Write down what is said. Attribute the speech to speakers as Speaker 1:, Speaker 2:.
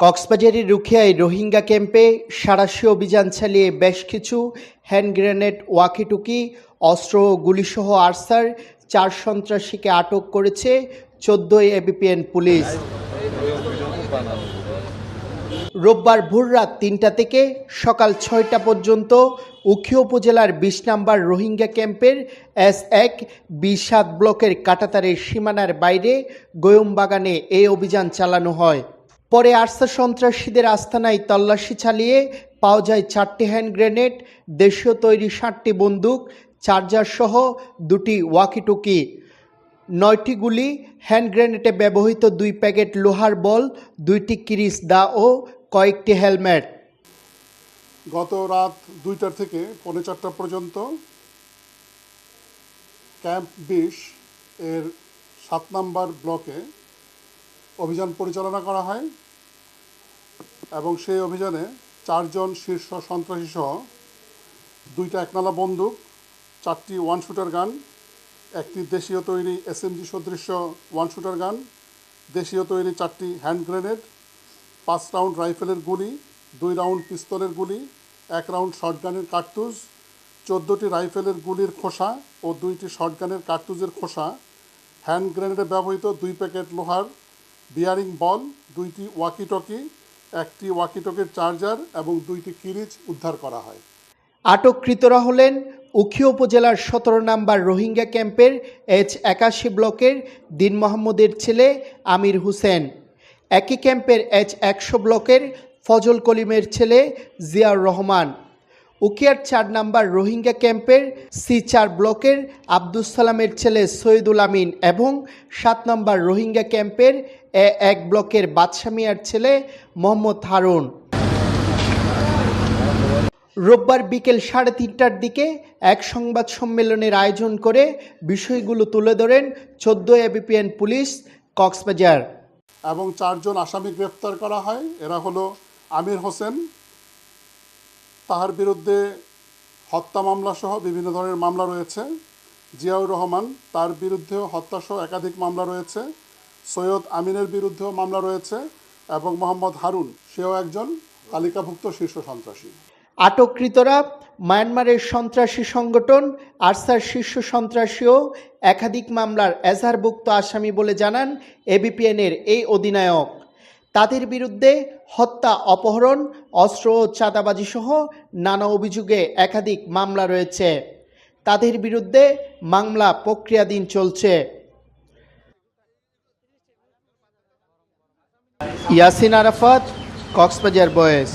Speaker 1: কক্সবাজারের রুখিয়ায় রোহিঙ্গা ক্যাম্পে সাঁড়াশি অভিযান চালিয়ে বেশ কিছু হ্যান্ড গ্রেনেড ওয়াকিটুকি, অস্ত্র ও গুলিসহ আরসার চার সন্ত্রাসীকে আটক করেছে চোদ্দই এবিপিএন পুলিশ। রোববার ভোররাত তিনটা থেকে সকাল ছয়টা পর্যন্ত উখিয়া উপজেলার বিশ নম্বর রোহিঙ্গা ক্যাম্পের এস এক বি সাত ব্লকের কাটাতারের সীমানার বাইরে গোয়মবাগানে এই অভিযান চালানো হয়। পরে আরসা সন্ত্রাসীদের আস্তানায় তল্লাশি চালিয়ে পাওয়া যায় চারটি হ্যান্ড গ্রেনেড, দেশীয় তৈরি ষাটটি বন্দুক, চার্জার সহ দুটি ওয়াকিটুকি। নয়টি গুলি হ্যান্ড গ্রেনেডে ব্যবহৃত দুই প্যাকেট লোহার বল, দুইটি কিরিস দা ও কয়েকটি হেলমেট।
Speaker 2: গত রাত দুইটার থেকে পৌনে চারটা পর্যন্ত ক্যাম্প বিশ এর সাত নাম্বার ব্লকে অভিযান পরিচালনা করা হয় এবং সেই অভিযানে চারজন শীর্ষ সন্ত্রাসী সহ দুইটা একনালা বন্দুক, চারটি ওয়ান শুটার গান একটি দেশীয় তৈরি এসএমজি সদৃশ্য ওয়ান শুটার গান দেশীয় তৈরি চারটি হ্যান্ড গ্রেনেড পাঁচ রাউন্ড রাইফেলের গুলি, দুই রাউন্ড পিস্তলের গুলি, এক রাউন্ড শটগানের কার্তুজ, চোদ্দোটি রাইফেলের গুলির খোসা ও দুইটি শটগানের কার্তুজের খোসা হ্যান্ড গ্রেনেডে ব্যবহৃত দুই প্যাকেট লোহার বিয়ারিং বল, দুইটি ওয়াকিটকি একটি ওয়াকিটকের চার্জার এবং দুইটি কিরিচ উদ্ধার করা হয়।
Speaker 1: আটককৃতরা হলেন উখিয়া উপজেলার সতেরো নম্বর রোহিঙ্গা ক্যাম্পের এইচ একাশি ব্লকের দিন মোহাম্মদের ছেলে আমির হোসেন। একই ক্যাম্পের এইচ একশো ব্লকের ফজল কলিমের ছেলে জিয়াউর রহমান। উকিয়ার চার নাম্বার রোহিঙ্গা ক্যাম্পের সি চার ব্লকের আব্দুল সালামের ছেলে সৈয়দুল আমিন এবং সাত নম্বর রোহিঙ্গা ক্যাম্পের এক ব্লকের বাদশা মিয়ার ছেলে মোহাম্মদ হারুন। রোববার বিকেল সাড়ে তিনটার দিকে এক সংবাদ সম্মেলনের আয়োজন করে বিষয়গুলো তুলে ধরেন চোদ্দ এবিপিএন পুলিশ কক্সবাজার।
Speaker 2: এবং চারজন আসামি গ্রেপ্তার করা হয়। এরা হলো আমির হোসেন, তাহার বিরুদ্ধে হত্যা মামলা সহ বিভিন্ন ধরনের মামলা রয়েছে। জিয়াউর রহমান, তার বিরুদ্ধেও হত্যাসহ একাধিক মামলা রয়েছে। সৈয়দ আমিনের বিরুদ্ধেও মামলা রয়েছে এবং মোহাম্মদ হারুন, সেও একজন তালিকাভুক্ত শীর্ষ সন্ত্রাসী।
Speaker 1: আটককৃতরা মায়ানমারের সন্ত্রাসী সংগঠন, আরসার শীর্ষ সন্ত্রাসীও একাধিক মামলার এজাহারভুক্ত আসামি বলে জানান এবিপিএনের এই অধিনায়ক। তাদের বিরুদ্ধে হত্যা, অপহরণ, অস্ত্র ও চাঁদাবাজি সহ নানা অভিযোগে একাধিক মামলা রয়েছে। তাদের বিরুদ্ধে মামলা প্রক্রিয়াধীন চলছে। ইয়াসিন আরাফাত কক্সবাজার বয়েস